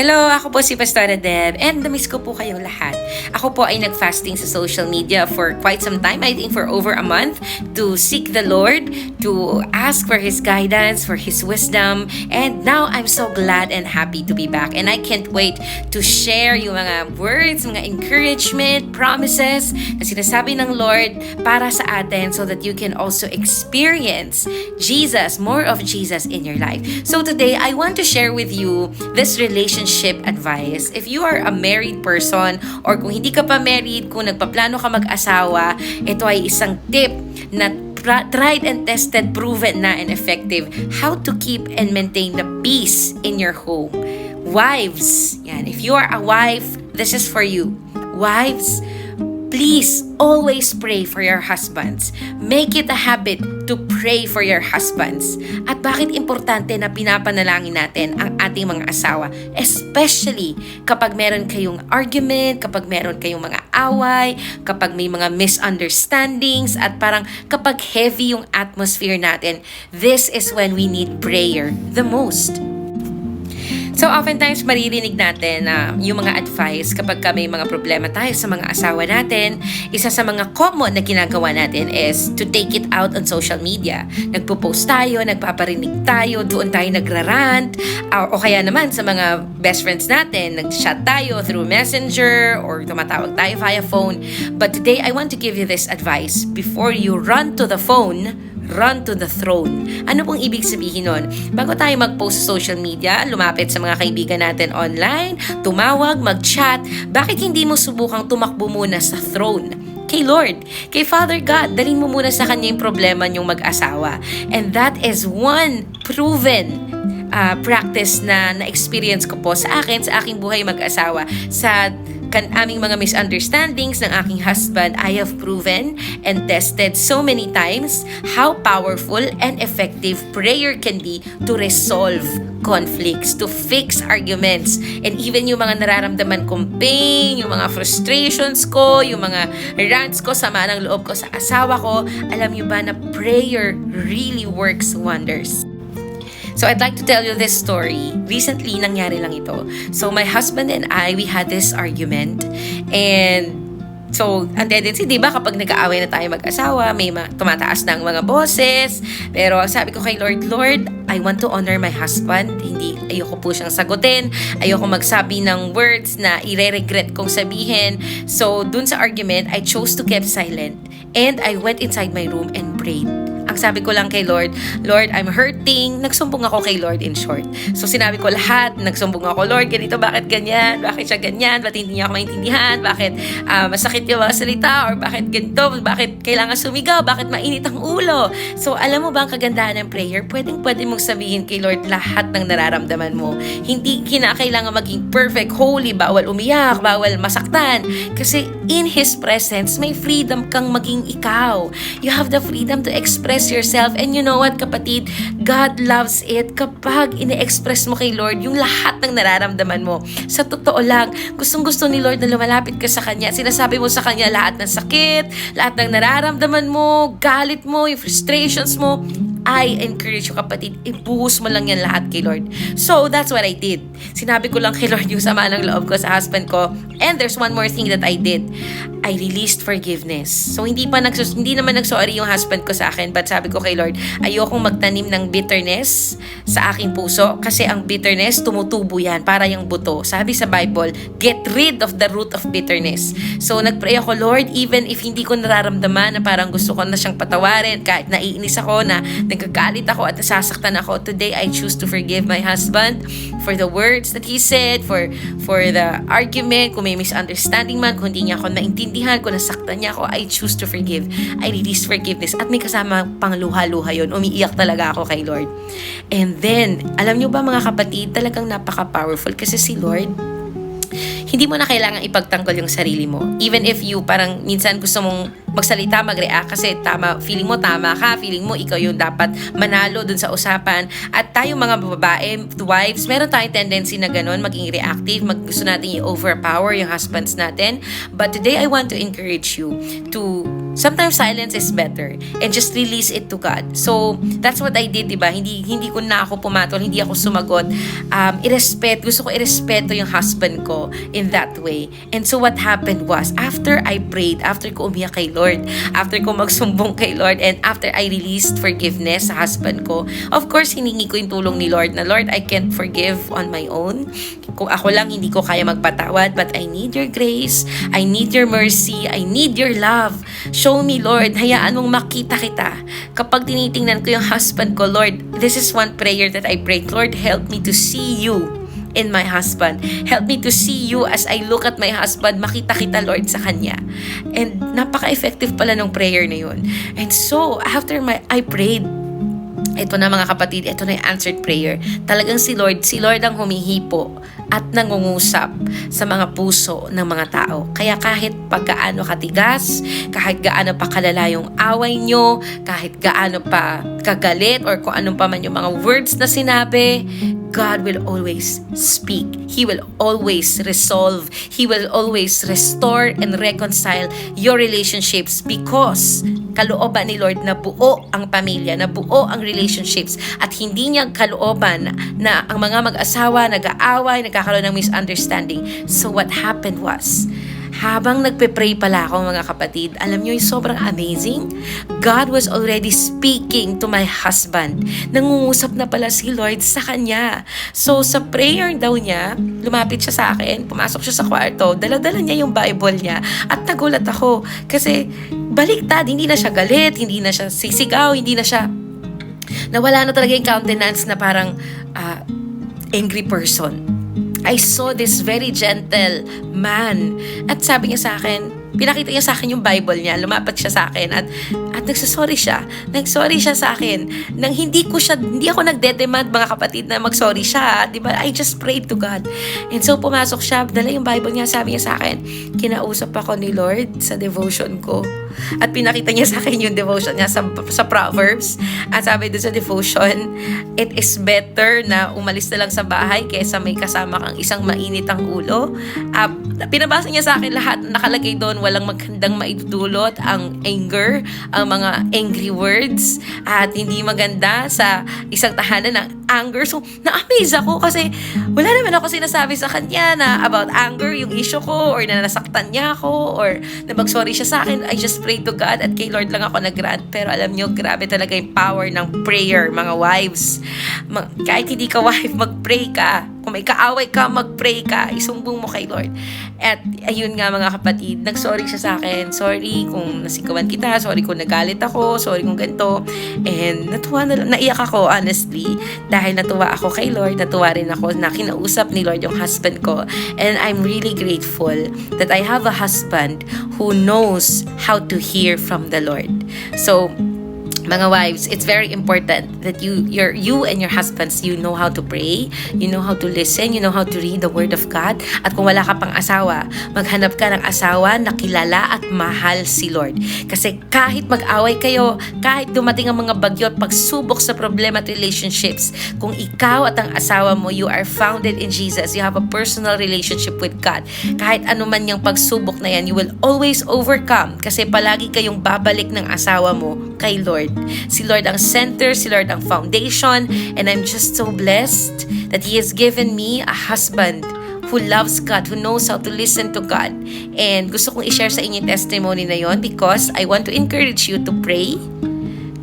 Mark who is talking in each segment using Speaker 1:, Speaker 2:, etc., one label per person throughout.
Speaker 1: Hello, ako po si Pastora Deb and namiss ko po kayong lahat. Ako po ay nag-fasting sa social media for quite some time, I think for over a month, to seek the Lord, to ask for His guidance, for His wisdom, and now I'm so glad and happy to be back and I can't wait to share yung mga words, mga encouragement, promises na sinasabi ng Lord para sa atin so that you can also experience Jesus, more of Jesus in your life. So today, I want to share with you this relationship advice. If you are a married person or kung hindi ka pa married, kung nagpaplano ka mag-asawa, ito ay isang tip na tried and tested, proven na and effective how to keep and maintain the peace in your home. Wives, yan, if you are a wife, this is for you. Wives, Please always pray for your husbands. Make it a habit to pray for your husbands. At bakit importante na pinapanalangin natin ang ating mga asawa? Especially kapag meron kayong argument, kapag meron kayong mga away, kapag may mga misunderstandings, at parang kapag heavy yung atmosphere natin, this is when we need prayer the most. So, oftentimes, maririnig natin na yung mga advice kapag ka may mga problema tayo sa mga asawa natin, isa sa mga common na ginagawa natin is to take it out on social media. Nagpo-post tayo, nagpaparinig tayo, doon tayo nagrarant, uh, o kaya naman sa mga best friends natin, nag-chat tayo through messenger or tumatawag tayo via phone. But today, I want to give you this advice. Before you run to the phone, run to the throne. Ano pong ibig sabihin nun? Bago tayo mag-post sa social media, lumapit sa mga kaibigan natin online, tumawag, mag-chat, bakit hindi mo subukang tumakbo muna sa throne? Kay Lord, kay Father God, dalhin mo muna sa Kanya yung problema niyong mag-asawa. And that is one proven uh, practice na na-experience ko po sa akin, sa aking buhay mag-asawa, sa kan aming mga misunderstandings ng aking husband, I have proven and tested so many times how powerful and effective prayer can be to resolve conflicts, to fix arguments, and even yung mga nararamdaman kong pain, yung mga frustrations ko, yung mga rants ko, sama ng loob ko sa asawa ko, alam nyo ba na prayer really works wonders. So I'd like to tell you this story. Recently, nangyari lang ito. So my husband and I, we had this argument. And So, ang tendency, di ba, kapag nag-aaway na tayo mag-asawa, may ma- tumataas na ang mga boses. Pero sabi ko kay Lord, Lord, I want to honor my husband. Hindi, ayoko po siyang sagutin. Ayoko magsabi ng words na ire-regret kong sabihin. So, dun sa argument, I chose to keep silent. And I went inside my room and prayed. Sabi ko lang kay Lord, Lord, I'm hurting. Nagsumbong ako kay Lord in short. So sinabi ko lahat, nagsumbong ako, Lord, ganito, bakit ganyan? Bakit siya ganyan? Bakit hindi niya ako maintindihan? Bakit ah, masakit yung mga salita? Or bakit ganito? Bakit kailangan sumigaw? Bakit mainit ang ulo? So alam mo ba ang kagandahan ng prayer? Pwedeng pwede mong sabihin kay Lord lahat ng nararamdaman mo. Hindi kinakailangan maging perfect, holy, bawal umiyak, bawal masaktan. Kasi in His presence, may freedom kang maging ikaw. You have the freedom to express yourself. And you know what, kapatid? God loves it kapag ine-express mo kay Lord yung lahat ng nararamdaman mo. Sa totoo lang, gustong-gusto ni Lord na lumalapit ka sa Kanya. Sinasabi mo sa Kanya lahat ng sakit, lahat ng nararamdaman mo, galit mo, yung frustrations mo. I encourage you kapatid, ibuhos mo lang yan lahat kay Lord. So, that's what I did. Sinabi ko lang kay Lord yung sama ng loob ko sa husband ko. And there's one more thing that I did. I released forgiveness. So, hindi pa nagsus hindi naman nagsorry yung husband ko sa akin, but sabi ko kay Lord, ayokong magtanim ng bitterness sa aking puso kasi ang bitterness tumutubo yan para yung buto. Sabi sa Bible, get rid of the root of bitterness. So, nagpray ako, Lord, even if hindi ko nararamdaman na parang gusto ko na siyang patawarin, kahit naiinis ako na nagagalit ako at nasasaktan ako, today I choose to forgive my husband for the words that he said, for for the argument, kung may misunderstanding man, kung hindi niya ako naintindihan, kung nasaktan niya ako, I choose to forgive. I release forgiveness. At may kasama pang luha-luha yun. Umiiyak talaga ako kay Lord. And then, alam niyo ba mga kapatid, talagang napaka-powerful kasi si Lord, hindi mo na kailangan ipagtanggol yung sarili mo. Even if you parang minsan gusto mong magsalita, mag-react kasi tama, feeling mo tama ka, feeling mo ikaw yung dapat manalo dun sa usapan. At tayo mga babae, wives, meron tayong tendency na ganun, maging reactive, mag gusto natin i-overpower yung husbands natin. But today, I want to encourage you to sometimes silence is better and just release it to God. So, that's what I did, 'di ba? Hindi hindi ko na ako pumatol, hindi ako sumagot. Um, irespet, gusto ko irespeto yung husband ko in that way. And so what happened was, after I prayed, after ko umiyak kay Lord, after ko magsumbong kay Lord, and after I released forgiveness sa husband ko, of course, hiningi ko yung tulong ni Lord na, Lord, I can't forgive on my own. Kung ako lang, hindi ko kaya magpatawad, but I need your grace, I need your mercy, I need your love. Show me, Lord, hayaan mong makita kita. Kapag tinitingnan ko yung husband ko, Lord, this is one prayer that I prayed. Lord, help me to see you in my husband. Help me to see you as I look at my husband. Makita kita, Lord, sa kanya. And napaka-effective pala ng prayer na yun. And so, after my, I prayed, ito na mga kapatid, ito na yung answered prayer. Talagang si Lord, si Lord ang humihipo at nangungusap sa mga puso ng mga tao. Kaya kahit pagkaano katigas, kahit gaano pa kalala yung away nyo, kahit gaano pa kagalit or kung anong pa man yung mga words na sinabi, God will always speak. He will always resolve. He will always restore and reconcile your relationships because kalooban ni Lord na buo ang pamilya, na buo ang relationships at hindi niya kalooban na ang mga mag-asawa nag-aaway, nagkakaroon ng misunderstanding. So what happened was, habang nagpe-pray pala ako mga kapatid, alam niyo yung sobrang amazing. God was already speaking to my husband. Nangungusap na pala si Lord sa kanya. So sa prayer daw niya, lumapit siya sa akin, pumasok siya sa kwarto, dala-dala niya yung Bible niya at nagulat ako kasi baliktad, hindi na siya galit, hindi na siya sisigaw, hindi na siya nawala na talaga yung countenance na parang ah, angry person. I saw this very gentle man. At sabi niya sa akin, pinakita niya sa akin yung Bible niya, lumapat siya sa akin at at nagsasorry siya. Nagsorry siya sa akin nang hindi ko siya hindi ako nagde-demand mga kapatid na magsorry siya, 'di ba? I just prayed to God. And so pumasok siya, dala yung Bible niya, sabi niya sa akin, kinausap ako ni Lord sa devotion ko. At pinakita niya sa akin yung devotion niya sa, sa Proverbs. At sabi doon sa devotion, it is better na umalis na lang sa bahay kaysa may kasama kang isang mainit ang ulo. Uh, pinabasa niya sa akin lahat nakalagay doon, walang magandang maidudulot ang anger, ang mga angry words, at hindi maganda sa isang tahanan ng anger. So, na-amaze ako kasi wala naman ako sinasabi sa kanya na about anger, yung issue ko, or na nasaktan niya ako, or na mag-sorry siya sa akin. I just pray to God at kay Lord lang ako nag-grant. Pero alam nyo, grabe talaga yung power ng prayer, mga wives. Ma- kahit hindi ka wife, mag-pray ka. Kung may kaaway ka, mag-pray ka. Isumbong mo kay Lord. At ayun nga mga kapatid, nag-sorry siya sa akin. Sorry kung nasikawan kita. Sorry kung nagalit ako. Sorry kung ganito. And natuwa na, naiyak ako, honestly. Dahil natuwa ako kay Lord. Natuwa rin ako na kinausap ni Lord yung husband ko. And I'm really grateful that I have a husband who knows how to hear from the Lord. So, mga wives, it's very important that you your you and your husbands you know how to pray, you know how to listen, you know how to read the word of God. At kung wala ka pang asawa, maghanap ka ng asawa na kilala at mahal si Lord. Kasi kahit mag-away kayo, kahit dumating ang mga bagyo at pagsubok sa problema at relationships, kung ikaw at ang asawa mo, you are founded in Jesus, you have a personal relationship with God. Kahit anuman yung pagsubok na yan, you will always overcome kasi palagi kayong babalik ng asawa mo kay Lord. Si Lord ang center, si Lord ang foundation, and I'm just so blessed that He has given me a husband who loves God, who knows how to listen to God. And gusto kong i-share sa inyo yung testimony na yon because I want to encourage you to pray,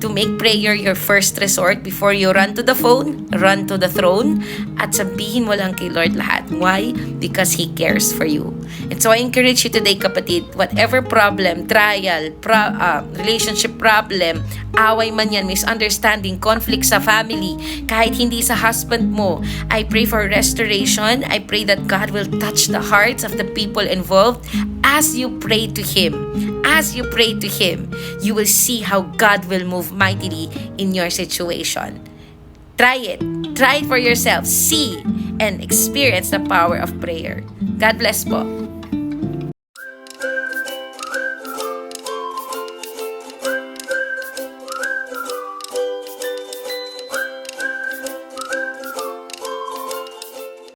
Speaker 1: to make prayer your first resort before you run to the phone, run to the throne, at sabihin mo lang kay Lord lahat. Why? Because He cares for you. And so I encourage you today, kapatid, whatever problem, trial, pro- uh, relationship problem, away man yan, misunderstanding, conflict sa family, kahit hindi sa husband mo, I pray for restoration. I pray that God will touch the hearts of the people involved as you pray to Him. As you pray to Him, you will see how God will move mightily in your situation. Try it. Try it for yourself. See and experience the power of prayer. God bless po.